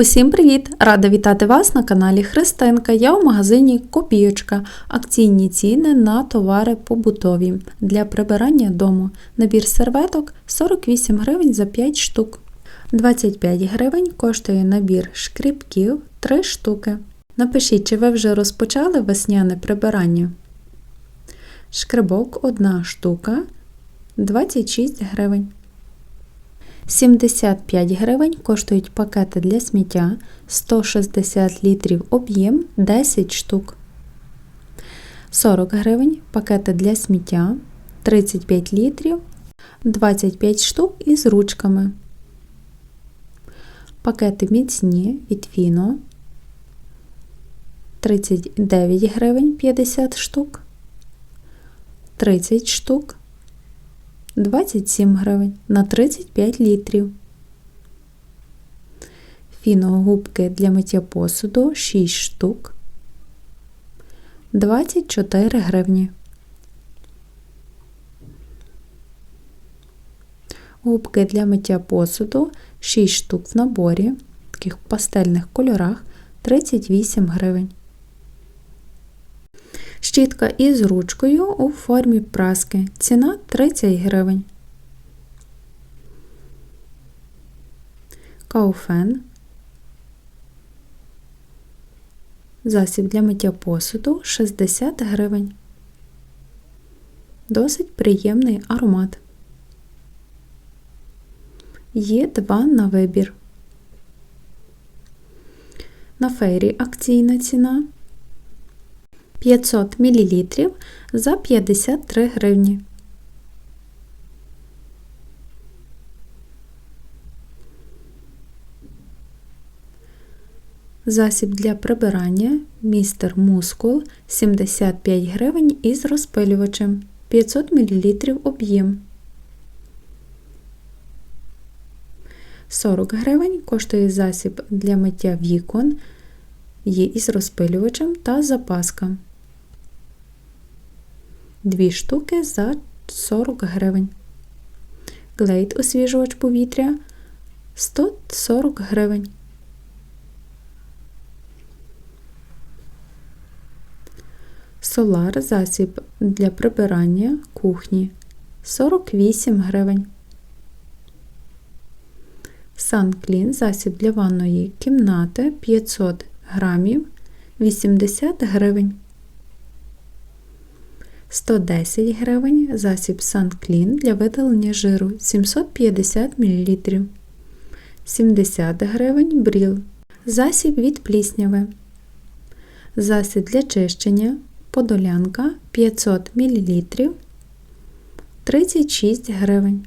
Усім привіт! Рада вітати вас на каналі Христинка. Я у магазині Копійочка. Акційні ціни на товари побутові для прибирання дому. Набір серветок 48 гривень за 5 штук. 25 гривень коштує набір шкрібків 3 штуки. Напишіть, чи ви вже розпочали весняне прибирання. Шкребок 1 штука 26 гривень. 75 гривень коштують пакети для сміття 160 літрів об'єм 10 штук. 40 гривень пакети для сміття 35 літрів 25 штук із ручками. Пакети міцні від Фіно 39 гривень 50 штук. 30 штук 27 гривень на 35 літрів. Фіногубки для миття посуду 6 штук 24 гривні. Губки для миття посуду 6 штук в наборі, таких пастельних кольорах 38 гривень. Щітка із ручкою у формі праски. Ціна 30 гривень. Кауфен. Засіб для миття посуду 60 гривень. Досить приємний аромат. Є два на вибір. На фейрі акційна ціна 500 мл за 53 гривні. Засіб для прибирання містер Мускул 75 гривень із розпилювачем 500 мл об'єм. 40 гривень коштує засіб для миття вікон, є із розпилювачем та запаска. Дві штуки за 40 гривень. Глейд освіжувач повітря 140 гривень. Солар засіб для прибирання кухні 48 гривень. Санклін засіб для ванної кімнати 500 грамів 80 гривень. 110 гривень засіб Санклін для видалення жиру 750 мл. 70 гривень бріл. Засіб від плісняви. Засіб для чищення подолянка 500 мл 36 гривень.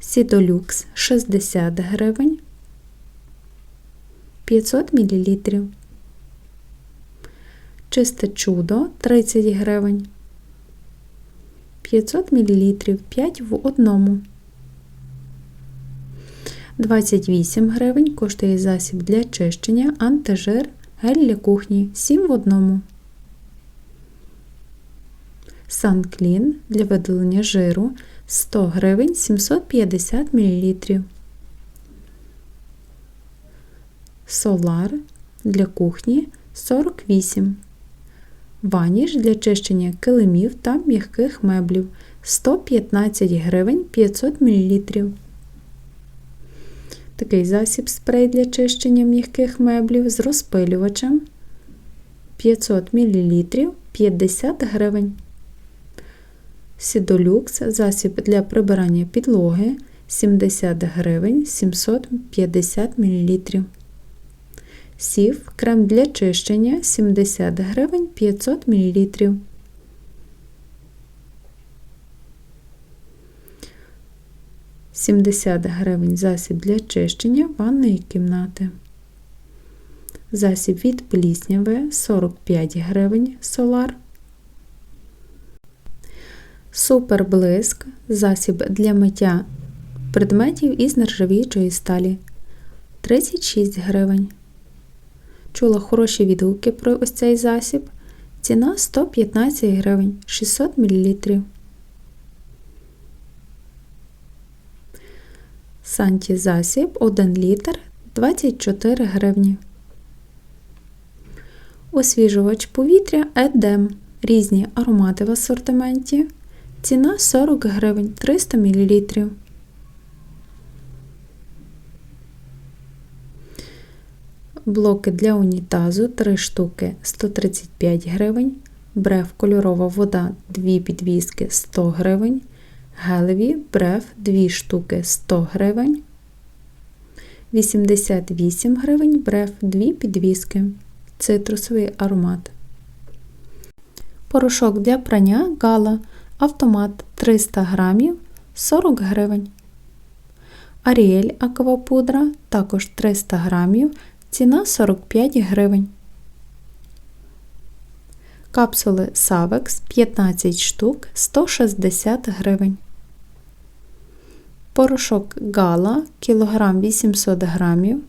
Сідолюкс 60 гривень 500 мл. Чисте чудо 30 гривень. 500 мл 5 в одному. 28 гривень коштує засіб для чищення антижир гель для кухні 7 в одному. Санклін для видалення жиру 100 гривень 750 мл. Солар для кухні 48 Ваніш для чищення килимів та м'яких меблів 115 гривень 500 мл. Такий засіб спрей для чищення м'яких меблів з розпилювачем 500 мл 50 гривень. Сідолюкс засіб для прибирання підлоги 70 гривень 750 мл. Сів крем для чищення 70 гривень 500 мл. Сімдесят гривень засіб для чищення ванної кімнати. Засіб від плісняви 45 гривень солар. Суперблиск засіб для миття предметів із нержавіючої сталі 36 гривень. Чула хороші відгуки про ось цей засіб. Ціна 115 гривень 600 мл. Санті засіб 1 літр 24 гривні. Освіжувач повітря Едем. Різні аромати в асортименті. Ціна 40 гривень 300 мл. Блоки для унітазу 3 штуки 135 гривень. Бреф кольорова вода 2 підвіски 100 гривень. Гелеві бреф 2 штуки 100 гривень. 88 гривень бреф 2 підвіски. Цитрусовий аромат. Порошок для прання Гала. Автомат 300 грамів 40 гривень. Аріель аквапудра також 300 грамів. Ціна 45 гривень. Капсули Савекс 15 штук 160 гривень. Порошок Гала кілограм 800 грамів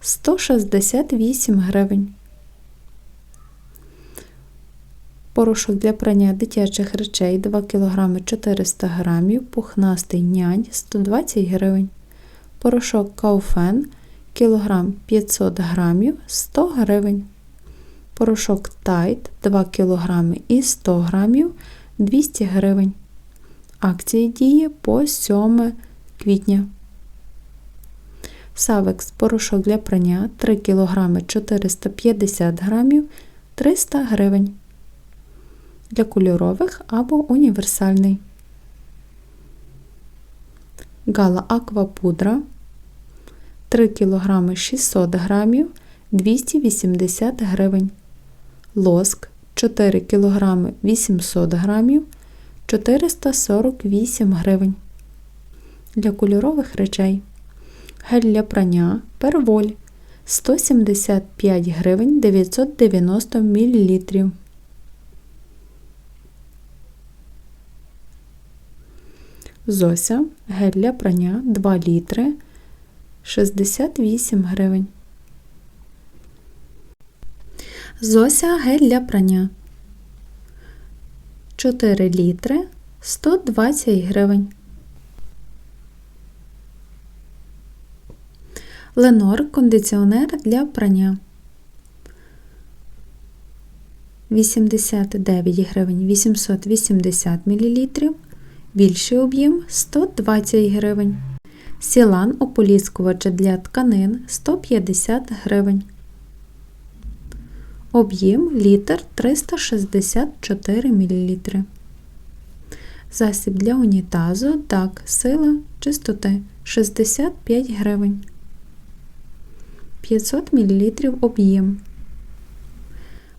168 гривень. Порошок для прання дитячих речей 2 кг 400 грамів, пухнастий нянь 120 гривень. Порошок Кауфен кілограм 500 грамів 100 гривень. Порошок Тайт 2 кг і 100 грамів 200 гривень. Акції діє по 7 квітня. Савекс порошок для прання 3 кг 450 грамів 300 гривень. Для кольорових або універсальний. Гала Аквапудра 3 кг 600 грамів 280 гривень. Лоск 4 кг 800 грамів 448 гривень. Для кольорових речей. Гель для прання Перволь 175 гривень 990 мл. Зося гель для прання 2 літри 68 гривень. Зося гель для прання 4 літри 120 гривень. Ленор кондиціонер для прання 89 гривень 880 мл. Більший об'єм 120 гривень. Сілан ополіскувач для тканин 150 гривень. Об'єм літр 364 мл. Засіб для унітазу так, сила чистоти 65 гривень. 500 мл об'єм.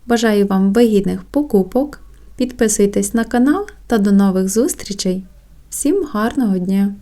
Бажаю вам вигідних покупок. Підписуйтесь на канал та до нових зустрічей! Всім гарного дня!